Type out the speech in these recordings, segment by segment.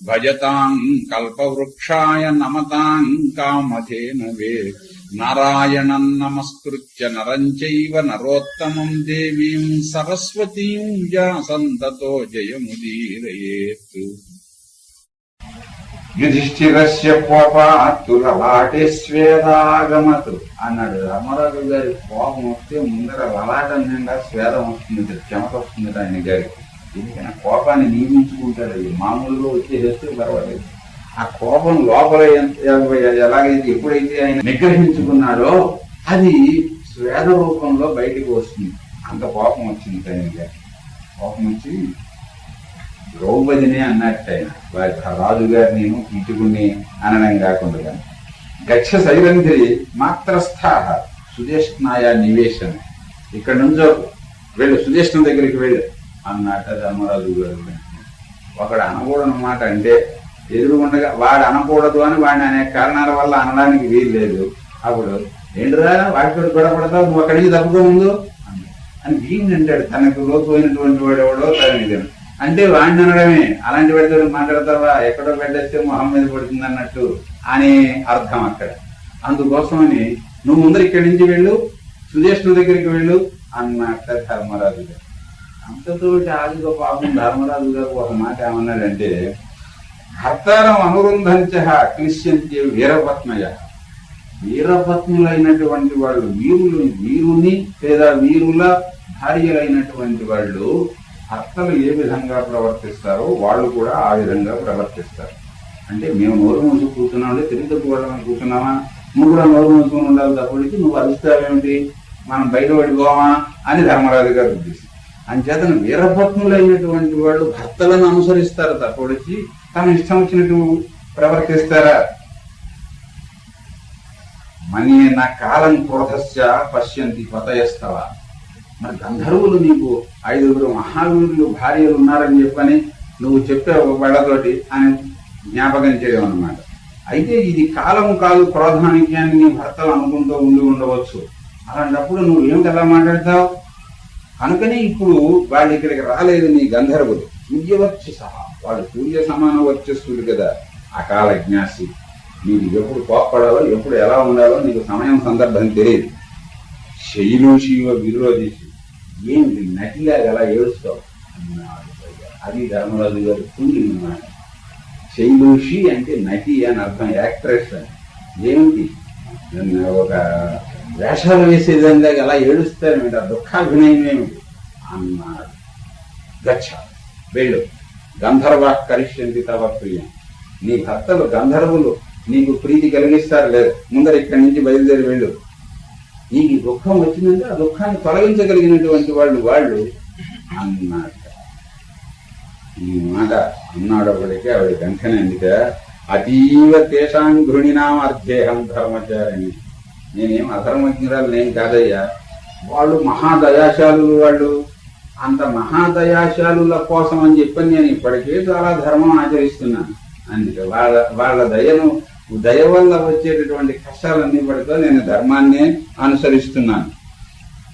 భూయో నమామ్యాం పూజ్యాయ భజతాం కల్పవృక్షాయ నమతాం కామధేనవే నారాయణం నమస్కృత్య నరం చైవ నరోత్తమం దేవీం సరస్వతీం వ్యాసంతతో జయముదీరయేత్ యుధిష్ఠిరస్య కోపాతులలాటేశ్వేదాగమతు అన్నాడు రామారాజు గారి కోపం వస్తే ముందర లలాటం నిండా స్వేదం వస్తుంది చెమట వస్తుంది ఆయన గారికి। ఎందుకని కోపాన్ని నియమించుకుంటాడు అది మామూలుగా వచ్చేసేస్తే పర్వాలేదు. ఆ కోపం లోపల ఎంత- ఎలాగైతే ఎప్పుడైతే ఆయన నిగ్రహించుకున్నాడో అది స్వేద రూపంలో బయటకు వస్తుంది. అంత కోపం వచ్చింది ఆయనకి కోపం వచ్చి ద్రౌపదినే అన్నట్టు ఆయన. వారి రాజు గారిని కీచుకుని అనడం కాకుండా గచ్చ సైరంధ్రి మాత్రస్థాహ సుదేష్ణాయ నివేశన. ఇక్కడ నుంచో వెళ్ళు సుదేష్ణ దగ్గరికి వెళ్ళు. అన్నట్ట ధర్మరాజు గారు ఒకడు అనకూడని మాట అంటే ఎదురుగుండగా వాడు అనకూడదు అని వాడిని అనే కారణాల వల్ల అనడానికి వీలు లేదు. అప్పుడు ఏంటిరా వాటితో గొడవపడతావు నువ్వు అక్కడి నుంచి తప్పుకో ముందు అని దీన్ని అంటాడు. తనకు లోపోయినటువంటి వాడు ఎవడో తనని అంటే వాడిని అనడమే. అలాంటి వాడితో మాట్లాడతావా? ఎక్కడో పెట్టేస్తే మొహం మీద పడుతుంది అన్నట్టు అని అర్థం అక్కడ. అందుకోసమని నువ్వు ముందర ఇక్కడి నుంచి వెళ్ళు సుదేష్ణ దగ్గరికి వెళ్ళు అన్నట్ట ధర్మరాజు గారు. అంతతోటి ఆదిగో పాపం ధర్మరాజు గారు ఒక మాట ఏమన్నాడంటే భర్తారం అనురుంధంచ క్లిశ్యంతి వీరపత్మయ వీరపత్నులైనటువంటి వాళ్ళు వీరులు వీరుని లేదా వీరుల భార్యలైనటువంటి వాళ్ళు భర్తలు ఏ విధంగా ప్రవర్తిస్తారో వాళ్ళు కూడా ఆ విధంగా ప్రవర్తిస్తారు. అంటే మేము నోరు మూసి కూర్చున్నాం అంటే తిరిగి తప్పుకోవడం కూర్చున్నామా? నువ్వు కూడా నోరు మూసుకుని ఉండాలి తప్పటికి నువ్వు అరుస్తావేమిటి? మనం బయట పడిపోవా అని ధర్మరాజు గారు ఉద్దేశం అంచేతన వీరభత్నులైనటువంటి వాళ్ళు భర్తలను అనుసరిస్తారు తప్పొడిచి తమ ఇష్టం వచ్చినట్టు ప్రవర్తిస్తారా? మనీ నా కాలం క్రోధస్య పశ్యంతి పతయస్తవ. మరి గంధర్వులు నీకు ఐదుగురు మహావీరులు భార్యలు ఉన్నారని చెప్పని నువ్వు చెప్పే ఒక వాళ్ళతోటి అని జ్ఞాపకం చేయడం అనమాట అయితే ఇది కాలం కాదు క్రోధానికి అని నీ భర్తలు అనుకుంటూ ఉండి ఉండవచ్చు. అలాంటప్పుడు నువ్వు ఏమిటి ఎలా మాట్లాడతావు? కనుకనే ఇప్పుడు వాళ్ళు ఇక్కడికి రాలేదు నీ గంధర్వులు సూర్యవర్చ సహా వాడు సూర్య సమాన వచ్చేస్తుంది కదా. అకాల జ్ఞాసి. నీకు ఎప్పుడు కోప్పడాలో ఎప్పుడు ఎలా ఉండాలో నీకు సమయం సందర్భం తెలియదు. శైలు విరోధిషి ఏంటి ఏమిటి నటిగా ఎలా ఏడుస్తావు? అన్నాడు అది ధర్మరాజు గారు కుండి అన్నమాట శైలూషి అంటే నటి అని అర్థం యాక్ట్రెస్ అని. ఏమిటి? ఒక వేషాలు వేసే విధంగా ఎలా ఏడుస్తారేమిటి ఆ దుఃఖాభినయం ఏమిటి? అన్నాడు గచ్చ వెళ్ళు. గంధర్వ కరిష్యంతి తవ ప్రియం. నీ భర్తలు గంధర్వులు నీకు ప్రీతి కలిగిస్తారు లేదు. ముందర ఇక్కడి నుంచి బయలుదేరి వెళ్ళు. నీకు దుఃఖం వచ్చిందంటే ఆ దుఃఖాన్ని తొలగించగలిగినటువంటి వాళ్ళు వాళ్ళు అన్నాడు ఈ మాట అన్నాడు ఒకడికి ఆవిడ వెంటనే అందుక అతీవ తేషాం గృహిణాం అర్థేహం ధర్మచారిణి. నేనేం అధర్మజ్ఞురాలు నేను కాదయ్యా. వాళ్ళు మహాదయాశాలు వాళ్ళు. అంత మహాదయాశాలుల కోసం అని చెప్పని నేను ఇప్పటికే చాలా ధర్మం ఆచరిస్తున్నాను. అందుకే వాళ్ళ వాళ్ళ దయను దయ వల్ల వచ్చేటటువంటి కష్టాలన్నీ పడితే నేను ధర్మాన్నే అనుసరిస్తున్నాను.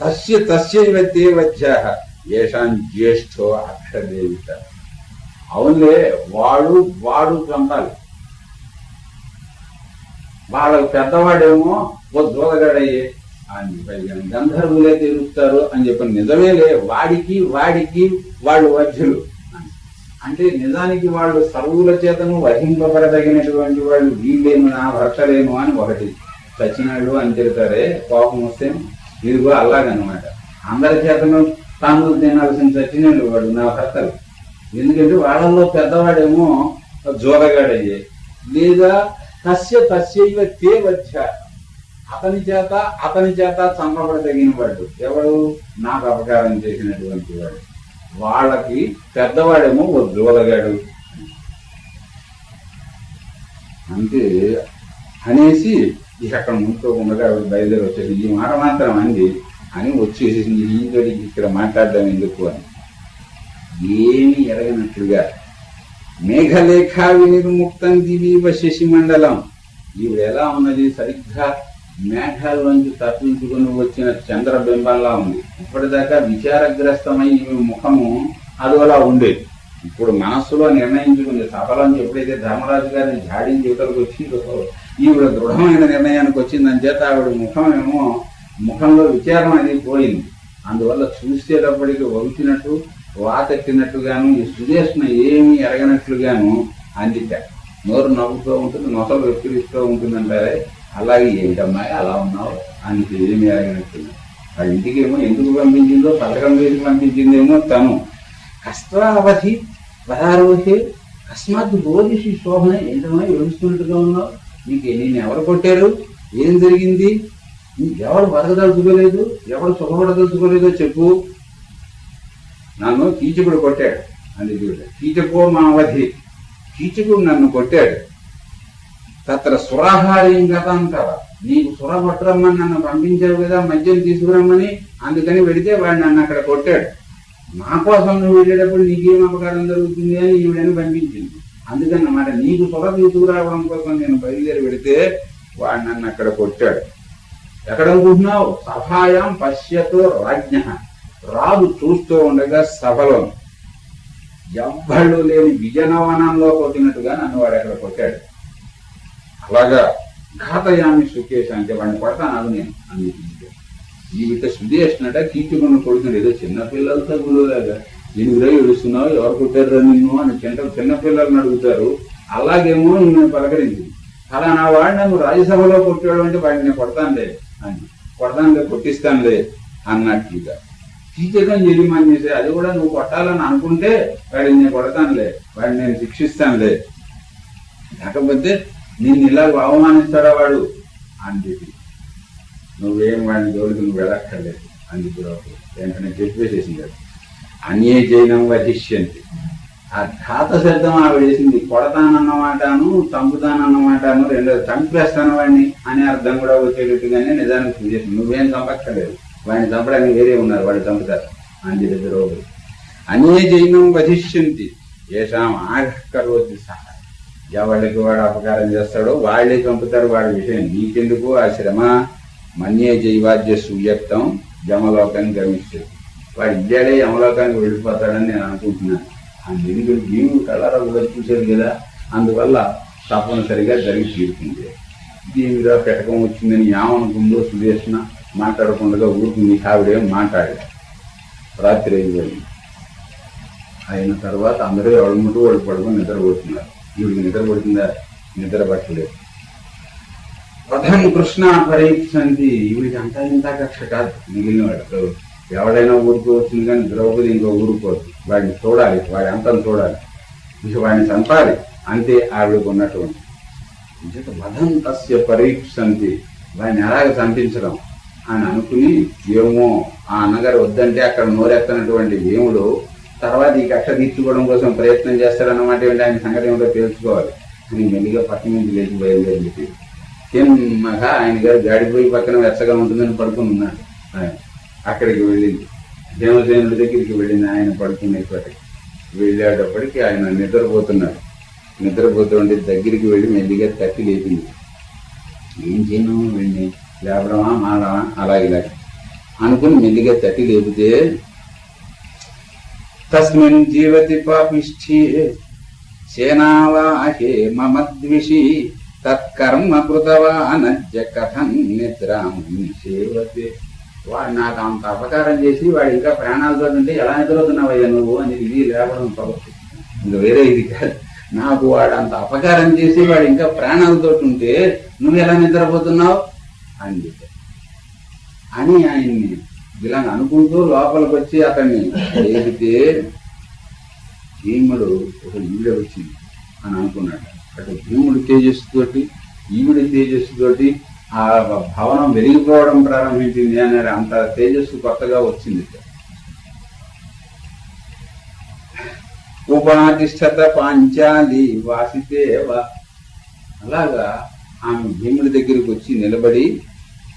తస్య తస్యైవ దేవత్య ఏషాం జ్యేష్ఠో అక్షదేవిత. అవునులే వాడు వాడు చంపాలి వాళ్ళ పెద్దవాడేమో ఓ దూలగడయ్యే అని గంధర్వులే తిరుగుతారు అని చెప్పి నిజమేలే వాడికి వాడికి వాళ్ళు వధ్యులు అంటే నిజానికి వాళ్ళు సర్వుల చేతను వహింపబడదగినటువంటి వాళ్ళు వీళ్ళేను నా భర్తలేను అని ఒకటి. చచ్చినాడు అని తిరుగుతారే కోపం వస్తే ఇదిగో అలాగనమాట అందరి చేతను తాను తినాల్సిన చచ్చినాడు వాడు నా భర్తలు. ఎందుకంటే వాళ్ళల్లో పెద్దవాడేమో జోరగాడయ్యే లేదా తస్య తస్యవ తే వచ్చ అతని చేత అతని చేత చంపబడదగిన వాడు. ఎవడు? నాకు అపకారం చేసినటువంటి వాడు. వాళ్ళకి పెద్దవాడేమో ఓ అంతే అనేసి ఇక అక్కడ ముందుకోకుండా బయలుదేరి వచ్చేసి ఈ మాట మాత్రం అంది. అని వచ్చేసి ఈతోడికి ఇక్కడ మాట్లాడడం ఎందుకు? అని. ఏమి ఎరగనట్లుగా మేఘలేఖా వినిర్ముక్తం దివీవ శశిమండలం. ఈవిడ ఎలా ఉన్నది? సరిగ్గా మేఘాల నుంచి తప్పించుకుని వచ్చిన చంద్రబింబంలా ఉంది. ఇప్పటిదాకా విచారగ్రస్తమై ఈమె ముఖము అదోలా ఉండేది. ఇప్పుడు మనస్సులో నిర్ణయించుకుంది. సభలోంచి ఎప్పుడైతే ధర్మరాజు గారిని జాడించి ఇవతలకు వచ్చిందో ఈవిడ దృఢమైన నిర్ణయానికి వచ్చిందని చేత ఆవిడ ముఖమేమో ముఖంలో విచారం అనేది పోయింది. అందువల్ల చూసేటప్పటికి వంచినట్టు వాతెట్టినట్టుగాను ఈ సుదేష్ణ ఏమీ ఎరగనట్లుగాను అందిట నోరు నవ్వుతూ ఉంటుంది నొసలు వెక్కిరిస్తూ ఉంటుందంటారే. అలాగే ఏమిటమ్మాయి అలా ఉన్నావు? అని ఏమీ ఆ వాళ్ళ ఇంటికేమో ఎందుకు పంపించిందో పథకం వేసి పంపించిందేమో తను. కష్టావధి పదారోహే అకస్మాత్ బోధిషి శోభన ఏంటమ్మా ఏడుస్తున్నట్టుగా ఉన్నావు? నీకు నేను ఎవరు కొట్టారు? ఏం జరిగింది? ఎవరు బతకదలుచుకోలేదు ఎవరు సుఖపడదలుచుకోలేదో చెప్పు. నన్ను కీచకుడు కొట్టాడు. అది కీచకో మావధి కీచకుడు నన్ను కొట్టాడు. తత్ర సురాహారం కదా కదా నీకు సుర కొట్టరమ్మని నన్ను పంపించావు కదా మద్యం తీసుకురమ్మని అందుకని పెడితే వాడు నన్ను అక్కడ కొట్టాడు. నా కోసం నువ్వు వెళ్ళేటప్పుడు నీకేం అపకారం జరుగుతుంది అని ఈవిడని పంపించింది. అందుకని అన్నమాట నీకు సుర తీసుకురావడం కోసం నేను బయలుదేరి పెడితే వాడు నన్ను అక్కడ కొట్టాడు. ఎక్కడ అనుకుంటున్నావు? సభాయం పశ్యతో రాజ్ఞ. రాజు చూస్తూ ఉండగా సభలో ఎవ్వళ్ళు లేని విజనవనంలో కొట్టినట్టుగా నన్ను వాడు ఎక్కడ కొట్టాడు. అలాగా ఘాతయామి సుకేష్ అంటే వాడిని కొడతాను నేను అన్నింటి జీవిత శుద్ధి చేసినట్ట కీచుకున్న కొడుకుని ఏదో చిన్న పిల్లలతో గురువులాగా ఎనిమిదో ఏడుస్తున్నావు ఎవరు కొట్టారు నిన్ను అని చిన్న చిన్న పిల్లల్ని అడుగుతారు. అలాగేమో నేను పలకరించింది. అలా నా వాడిని నువ్వు రాజ్యసభలో కొట్టాడు అంటే వాడిని నేను కొడతానులే అని. కొడతానులే కొట్టిస్తానులే అన్నట్లుగా కీచకం జరిమాన్ చేసే అది కూడా నువ్వు కొట్టాలని అనుకుంటే వాడిని నేను కొడతానులే వాడిని నేను శిక్షిస్తానులే. లేకపోతే నిన్ను ఇలా అవమానిస్తాడా వాడు? అని చెప్పి. నువ్వేం వాడిని జోలికి నువ్వు వెళ్ళక్కర్లేదు అని చెప్పి వెంటనే చెప్పేసేసింది అన్యే జైనం వధిష్యంతి ఆ ఘాత శబ్దం ఆవిడ వేసింది కొడతానన్నమాటను చంపుతానన్నమాటను రెండో చంపేస్తాను వాడిని అనే అర్థం కూడా వచ్చేటట్టుగానే నిజానికి చూసేసింది నువ్వేం చంపక్కర్లేదు వాడిని చంపడానికి వేరే ఉన్నారు వాడు చంపుతారు అంది చెప్పి అన్యే జైనం వధిష్యంతి ఏషాం ఆకరోతి సహా. ఎవరికి వాడు అపకారం చేస్తాడో వాళ్ళే చంపుతారు వాడి విషయం. నీకెందుకు ఆ శ్రమ? మన్యే జైవాద్య సువ్యక్తం జమలోకాన్ని గమిస్తుంది వాడు ఇయ్యాడే యమలోకానికి వెళ్ళిపోతాడని నేను అనుకుంటున్నాను. అందుకు జీవుడు కళ్ళరగులో చూశారు కదా? అందువల్ల తప్పనిసరిగా జరిగి తీరుతుంది. దీనిలో పెట్టకం వచ్చిందని ఏమనుకుందో సుదేశన మాట్లాడకుండా ఊరుకుంది ఆవిడేం మాట్లాడారు రాత్రి అయిన తర్వాత అందరూ ఎవరి ముందు వాళ్ళు పడుకొని నిద్రపోతున్నారు. ఈవిడికి నిద్ర పడుతుందా? నిద్ర పట్టలేదు. ప్రధాన కృష్ణ పరీక్షంది ఈవిడికి అంతా ఇంత కక్ష కాదు. మిగిలిన వాడు ఎవడైనా ఊరుకోవచ్చింది కానీ ద్రౌపది ఇంకో ఊరుకోవచ్చు వాడిని చూడాలి వాడి అంతం చూడాలి. ఇక వాడిని చంపాలి. అంతే ఆవిడకు ఉన్నటువంటి. వధం తస్య పరీక్షంతి వాడిని ఎలాగ చంపించడం అని అనుకుని ఏమో ఆ అన్నగారు వద్దంటే అక్కడ నోరెత్తనటువంటి దేవుడు తర్వాత ఈ కక్ష తీర్చుకోవడం కోసం ప్రయత్నం చేస్తారన్నమాట ఏంటి? ఆయన సంగతి ఏమిటో తెలుసుకోవాలి. అని మెల్లిగా పక్కన నుంచి లేచి బయలుదేరి తిన్నగా ఆయన గారు గాడిపోయి పక్కన వెచ్చగా ఉంటుందని పడుకుని ఉన్నాడు. ఆయన అక్కడికి వెళ్ళింది. దేవసేనుడి దగ్గరికి వెళ్ళింది. ఆయన పడుకునేప్పటికి వెళ్ళేటప్పటికి ఆయన నిద్రపోతున్నాడు. నిద్రపోతుంటే దగ్గరికి వెళ్ళి మెల్లిగా తట్టి లేపింది. ఏం చేయను వెళ్ళి లేపడమా మాడమా అలా ఇలా అనుకుని మెల్లిగా తట్టి లేపితే తస్మిన్ జీవతి పాపిష్ఠి సేనావాహే మమద్విషి తత్కర్మ కృతవానజ్జ కథం నిద్రాం సేవతే వాడు నాకు అంత అపకారం చేసి వాడు ఇంకా ప్రాణాలతో ఉంటే ఎలా నిద్రవుతున్నావయ్యా నువ్వు? అని ఇది లేపడం తప్పు. ఇంకా వేరే ఇది కాదు. నాకు వాడు అంత అపకారం చేసి వాడు ఇంకా ప్రాణాలతో ఉంటే నువ్వు ఎలా నిద్రపోతున్నావు? అని చెప్పాడు. అని ఆయన్ని ఇలా అనుకుంటూ లోపలికి వచ్చి అతన్ని లేపితే భీముడు ఒక ఈవిడ వచ్చింది అని అనుకున్నాడు. అటు భీముడు తేజస్సుతోటి ఈవిడి తేజస్సుతోటి ఆ భవనం వెలిగిపోవడం ప్రారంభించింది అనే అంత తేజస్సు కొత్తగా వచ్చింది. ఉపాధిష్టత పాంచాలి వాసితేవ. అలాగా ఆమె భీముడి దగ్గరికి వచ్చి నిలబడి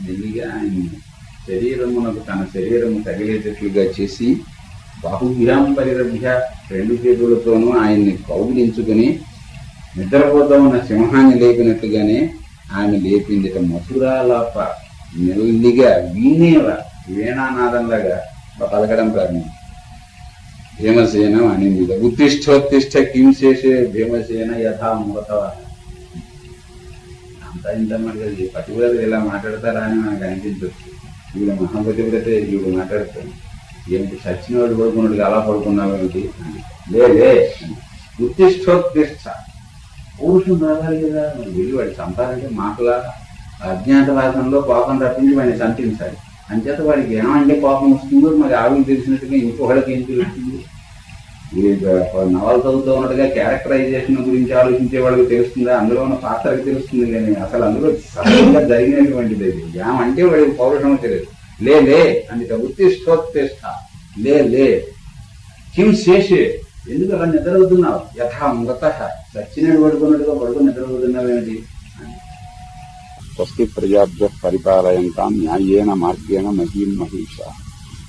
మెల్లిగా ఆయన్ని శరీరమునకు తన శరీరము తగిలేటట్లుగా చేసి బాహుభ్యాం పరిరభ్య రెండు చేతులతోనూ ఆయన్ని కౌగిలించుకుని నిద్రపోతా ఉన్న సింహాన్ని లేపినట్టుగానే ఆమె లేపిందిట మధురాలాప మెల్లిగా వీణేవ వీణానాదంలాగా పలకడం ప్రారంభించింది. భీమసేన అనింది ఉత్తిష్టోత్తిష్ట కిం చేసే భీమసేన యథా మృతవ అంతా ఇంత మరి పట్టుబడి ఇలా మాట్లాడతారా అని మనకు అనిపించవచ్చు వీడు మహాపతివ్రతే వీడు మాట్లాడతాడు ఏమిటి సచ్చినవాడు పడుకున్నాడు అలా పడుకున్నావు ఏమిటి అని. లే ఉత్తిష్టోత్తిష్ట పురుషుడు రావాలి కదా. వెళ్ళి వాడు చంపాలంటే మాటలా అజ్ఞాతవాసంలో కోపం తప్పించి వాడిని చంపించాలి. అంచేత వాడికి ఏమంటే కోపం వస్తుందో మరి ఆవిడ తెలిసినట్టుగా ఇంకొకళ్ళకి ఏం తెలుస్తుంది? నవల చదువుతూ ఉన్నట్టుగా క్యారెక్టరైజేషన్ గురించి ఆలోచించే వాళ్ళకి తెలుస్తుందా? అందులో ఉన్న పాత్రకి తెలుస్తుంది కానీ అసలు అందులో సహజంగా జరిగినటువంటిది అది. ఏమంటే వాడికి పౌరుషం తెలియదు. లే లే అని ఉత్తిష్టోత్తిష్ట లే లే కిం శేషే. ఎందుకు అలా నిద్రవుతున్నావు యథా మృత. సచ్చినట్టు పడుకున్నట్టుగా పడుకుని నిద్రపోతున్నావు ఏమిటి? స్వస్తి ప్రజాభ్య పరిపాలయంతాం న్యాయేన మార్గేణ మహీం మహీష.